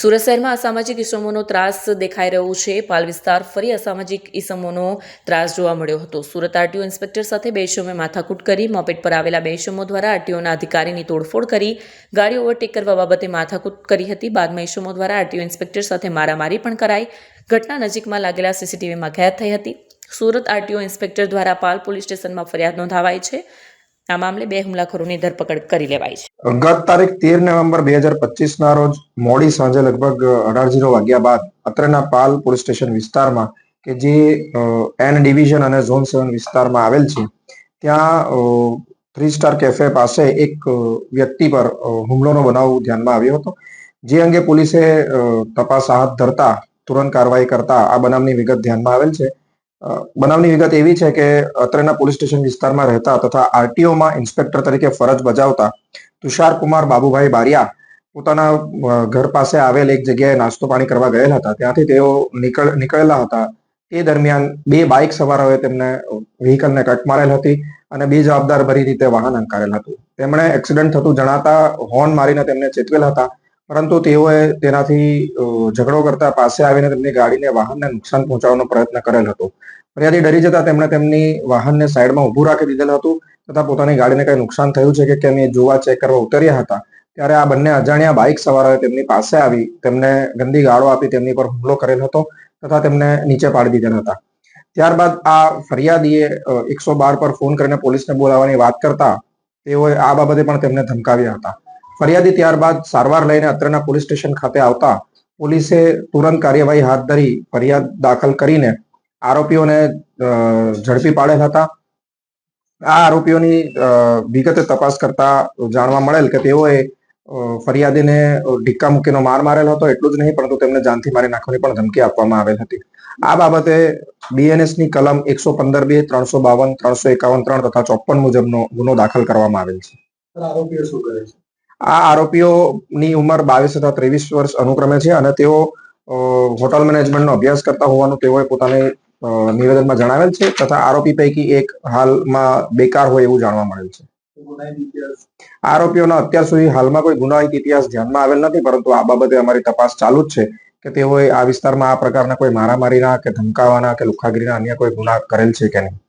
સુરત શહેરમાં અસામાજિક ઇસમોનો ત્રાસ દેખાઈ રહ્યો છે. પાલ વિસ્તાર ફરી અસામાજિક ઇસમોનો ત્રાસ જોવા મળ્યો હતો. સુરત આરટીઓ ઇન્સ્પેક્ટર સાથે બે ઇસમોએ માથાકૂટ કરી મોપેટ પર આવેલા બે ઇસમો દ્વારા આરટીઓના અધિકારીની તોડફોડ કરી, ગાડી ઓવરટેક કરવા બાબતે માથાકૂટ કરી હતી. બાદમાં ઇસમો દ્વારા આરટીઓ ઇન્સ્પેક્ટર સાથે મારામારી પણ કરાઈ. ઘટના નજીકમાં લાગેલા સીસીટીવીમાં કેદ થઈ હતી. સુરત આરટીઓ ઇન્સ્પેક્ટર દ્વારા પાલ પોલીસ સ્ટેશનમાં ફરિયાદ નોંધાવાઈ છે. આ મામલે બે હુમલાખોરોની ધરપકડ કરી લેવાઈ છે. ગત તારીખ તેર નવેમ્બર બે હજાર પચીસ ના રોજ મોડી સાંજે લગભગ અઢાર જીરો વાગ્યા બાદ અત્રેના પાલ પોલીસ સ્ટેશન વિસ્તારમાં કે જે એન ડિવિઝન અને ઝોન સેવન વિસ્તારમાં આવેલ છે, ત્યાં થ્રી સ્ટાર કેફે પાસે એક વ્યક્તિ પર હુમલોનો બનાવ ધ્યાનમાં આવ્યો હતો. જે અંગે પોલીસે તપાસ હાથ ધરતા, તુરંત કાર્યવાહી કરતા આ બનાવની વિગત ધ્યાનમાં આવેલ છે. બનાવની વિગત એવી છે કે અત્રેના પોલીસ સ્ટેશન વિસ્તારમાં રહેતા તથા આરટીઓમાં ઇન્સ્પેક્ટર તરીકે ફરજ બજાવતા તુષાર કુમાર બાબુભાઈ બારિયા પોતાના ઘર પાસે આવેલ એક જગ્યાએ નાસ્તો પાણી કરવા ગયેલા હતા. ત્યાંથી તેઓ નીકળ, નીકળેલા હતા. તે દરમિયાન બે બાઇક સવારોએ તેમને વ્હીકલને કટ મારેલ હતી અને બે જવાબદાર ભરી રીતે વાહન અંકારેલ હતું. તેમણે એક્સિડન્ટ થતું જણાતા હોર્ન મારીને તેમને ચેતવેલ હતા. પરંતુ તેઓએ તેનાથી ઝઘડો કરતા પાસે આવીને તેમની ગાડીને વાહનને નુકસાન પહોંચાડવાનો પ્રયત્ન કરેલ હતો. ફરિયાદી ડરી જતા તેમણે તેમની વાહનને સાઈડમાં ઊભું રાખી દીધેલ હતું તથા પોતાની ગાડીને કઈ નુકસાન થયું છે કે કેમ એ જોવા ચેક કરવા ઉતર્યા હતા. ત્યારે આ બંને અજાણ્યા બાઇક સવારોએ તેમની પાસે આવી, તેમને ગંદી ગાળો આપી તેમની પર હુમલો કરેલ હતો તથા તેમને નીચે પાડી દીધેલ હતા. ત્યારબાદ આ ફરિયાદીએ એકસો બાર પર ફોન કરીને પોલીસને બોલાવવાની વાત કરતા તેઓએ આ બાબતે પણ તેમને ધમકાવ્યા હતા. ફરિયાદી ત્યારબાદ સારવાર લઈને અત્રના પોલીસ સ્ટેશન ખાતે આવતા પોલીસે તુરંત કાર્યવાહી હાથ ધરી ફરિયાદ દાખલ કરીને આરોપીઓને ઝડપી પાડેલ હતા. આ આરોપીઓની વિગતે તપાસ કરતા જાણવા મળેલ કે તેઓએ ફરિયાદીને ઢીક્કા મૂકીનો માર મારેલ હતો, એટલું જ નહીં, પરંતુ તેમને જાનથી મારી નાખવાની પણ ધમકી આપવામાં આવેલ હતી. આ બાબતે બીએનએસની કલમ એકસો પંદર બે, ત્રણસો બાવન, ત્રણસો એકાવન, ત્રણ તથા ચોપન મુજબનો ગુનો દાખલ કરવામાં આવેલ છે. આરોપીઓ શું કરે છે? આ આરોપીઓની ઉંમર બાવીસ તથા ત્રેવીસ વર્ષ અનુક્રમે છે અને તેઓ હોટલ મેનેજમેન્ટનો અભ્યાસ કરતા હોવાનું તેઓએ પોતાને નિવેદનમાં જણાવેલ છે તથા આરોપી પૈકી એક હાલમાં બેકાર હોય એવું જાણવા મળેલ છે. આરોપીઓના અત્યાર સુધી હાલમાં કોઈ ગુનાહિત ઇતિહાસ ધ્યાનમાં આવેલ નથી, પરંતુ આ બાબતે અમારી તપાસ ચાલુ જ છે કે તેઓએ આ વિસ્તારમાં આ પ્રકારના કોઈ મારામારીના કે ધમકાવાના કે લુખાગીરીના અન્ય કોઈ ગુના કરેલ છે કે નહીં.